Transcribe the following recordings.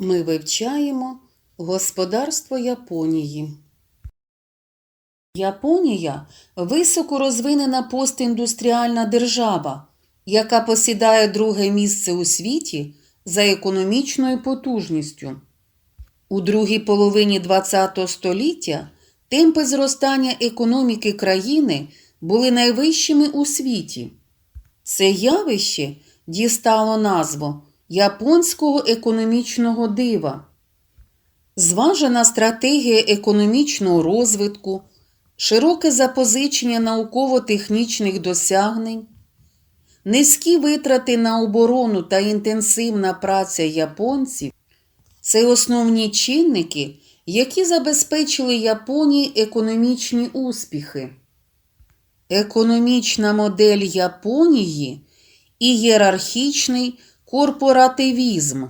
Ми вивчаємо господарство Японії. Японія високо розвинена постіндустріальна держава, яка посідає друге місце у світі за економічною потужністю. У другій половині ХХ століття темпи зростання економіки країни були найвищими у світі. Це явище дістало назву японського економічного дива. Зважена стратегія економічного розвитку, широке запозичення науково-технічних досягнень, низькі витрати на оборону та інтенсивна праця японців це основні чинники, які забезпечили Японії економічні успіхи. Економічна модель Японії і ієрархічний корпоративізм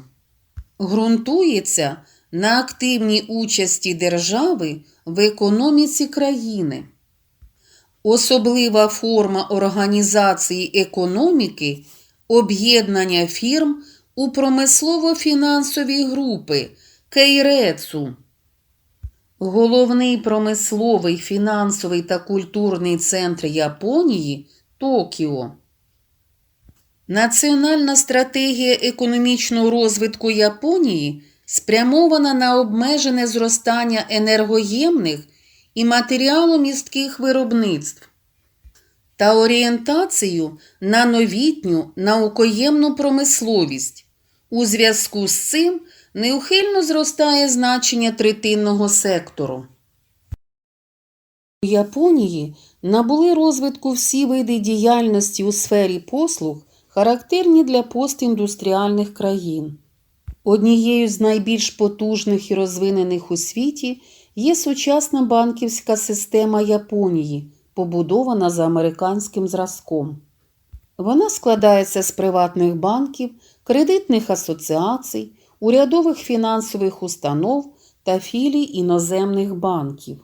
ґрунтується на активній участі держави в економіці країни. Особлива форма організації економіки об'єднання фірм у промислово-фінансові групи Кейрецу. Головний промисловий, фінансовий та культурний центр Японії Токіо. Національна стратегія економічного розвитку Японії спрямована на обмежене зростання енергоємних і матеріаломістких виробництв та орієнтацію на новітню наукоємну промисловість. У зв'язку з цим неухильно зростає значення третинного сектору. У Японії набули розвитку всі види діяльності у сфері послуг, характерні для постіндустріальних країн. Однією з найбільш потужних і розвинених у світі є сучасна банківська система Японії, побудована за американським зразком. Вона складається з приватних банків, кредитних асоціацій, урядових фінансових установ та філій іноземних банків.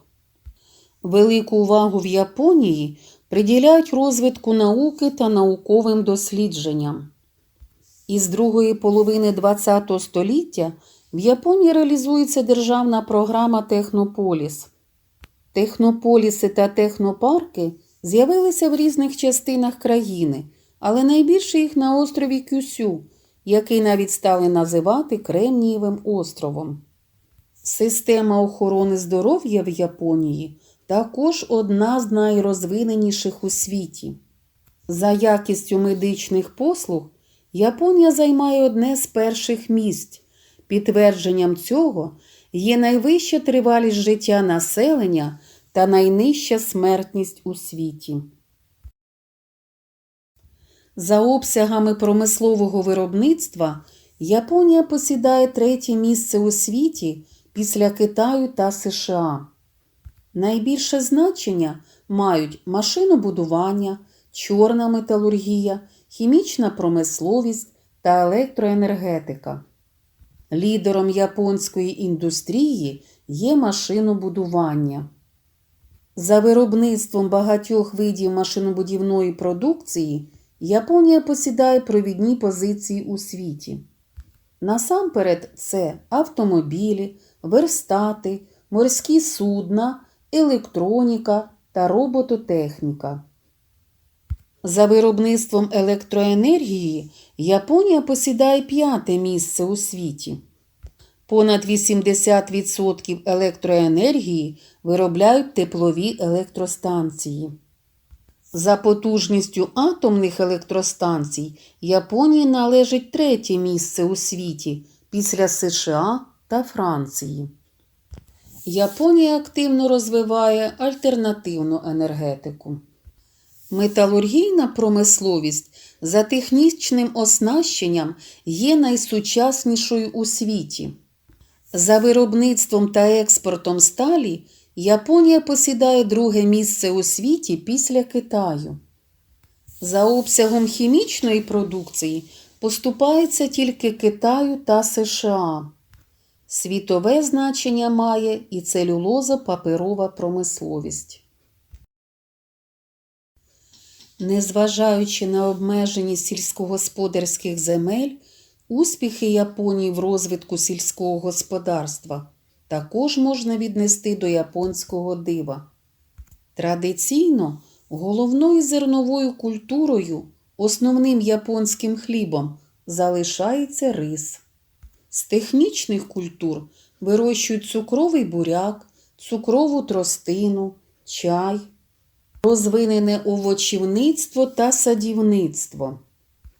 Велику увагу в Японії приділяють розвитку науки та науковим дослідженням. Із другої половини ХХ століття в Японії реалізується державна програма Технополіс. Технополіси та технопарки з'явилися в різних частинах країни, але найбільше їх на острові Кюсю, який навіть стали називати Кремнієвим островом. Система охорони здоров'я в Японії також одна з найрозвиненіших у світі. За якістю медичних послуг Японія займає одне з перших місць. Підтвердженням цього є найвища тривалість життя населення та найнижча смертність у світі. За обсягами промислового виробництва Японія посідає третє місце у світі після Китаю та США. Найбільше значення мають машинобудування, чорна металургія, хімічна промисловість та електроенергетика. Лідером японської індустрії є машинобудування. За виробництвом багатьох видів машинобудівної продукції Японія посідає провідні позиції у світі. Насамперед, це автомобілі, верстати, морські судна, електроніка та робототехніка. За виробництвом електроенергії Японія посідає п'яте місце у світі. Понад 80% електроенергії виробляють теплові електростанції. За потужністю атомних електростанцій Японії належить третє місце у світі після США та Франції. Японія активно розвиває альтернативну енергетику. Металургійна промисловість за технічним оснащенням є найсучаснішою у світі. За виробництвом та експортом сталі Японія посідає друге місце у світі після Китаю. За обсягом хімічної продукції поступається тільки Китаю та США. Світове значення має і целюлоза-паперова промисловість. Незважаючи на обмеженість сільськогосподарських земель, Успіхи Японії в розвитку сільського господарства також можна віднести до японського дива. Традиційно головною зерновою культурою, основним японським хлібом залишається рис. З технічних культур вирощують цукровий буряк, цукрову тростину, чай, розвинене овочівництво та садівництво.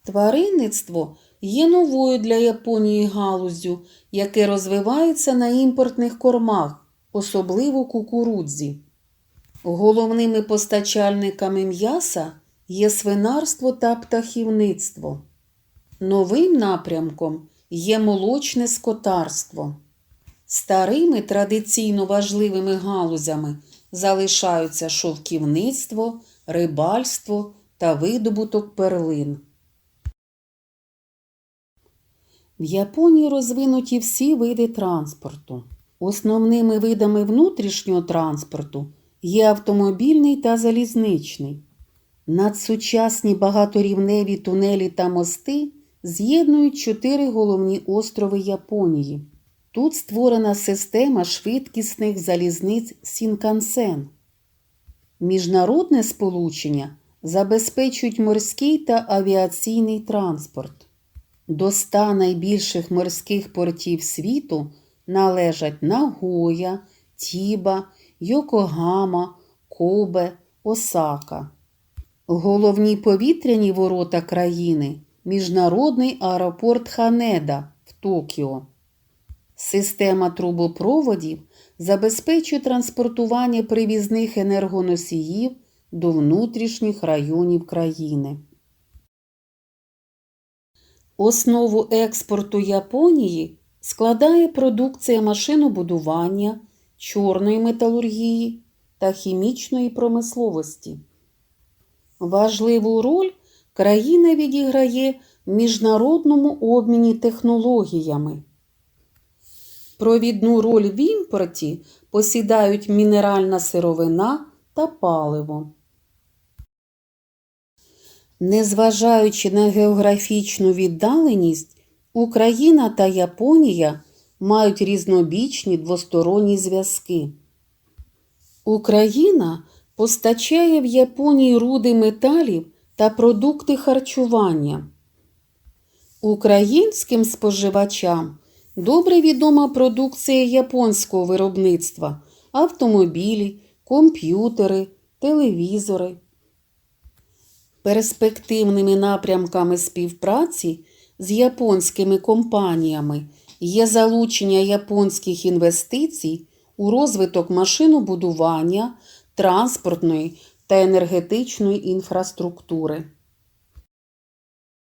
Тваринництво є новою для Японії галуззю, яке розвивається на імпортних кормах, особливо кукурудзі. Головними постачальниками м'яса є свинарство та птахівництво. Новим напрямком є молочне скотарство. Старими традиційно важливими галузями залишаються шовківництво, рибальство та видобуток перлин. В Японії розвинуті всі види транспорту. Основними видами внутрішнього транспорту є автомобільний та залізничний. Надсучасні багаторівневі тунелі та мости з'єднують чотири головні острови Японії. Тут створена система швидкісних залізниць Сінкансен. Міжнародне сполучення забезпечують морський та авіаційний транспорт. До ста найбільших морських портів світу належать Нагоя, Тіба, Йокогама, Кобе, Осака. Головні повітряні ворота країни Міжнародний аеропорт Ханеда в Токіо. Система трубопроводів забезпечує транспортування привізних енергоносіїв до внутрішніх районів країни. Основу експорту Японії складає продукція машинобудування, чорної металургії та хімічної промисловості. Важливу роль країна відіграє в міжнародному обміні технологіями. Провідну роль в імпорті посідають мінеральна сировина та паливо. Незважаючи на географічну віддаленість, Україна та Японія мають різнобічні двосторонні зв'язки. Україна постачає в Японії руди металів та продукти харчування. Українським споживачам добре відома продукція японського виробництва автомобілі, комп'ютери, телевізори. Перспективними напрямками співпраці з японськими компаніями є залучення японських інвестицій у розвиток машинобудування, транспортної та енергетичної інфраструктури.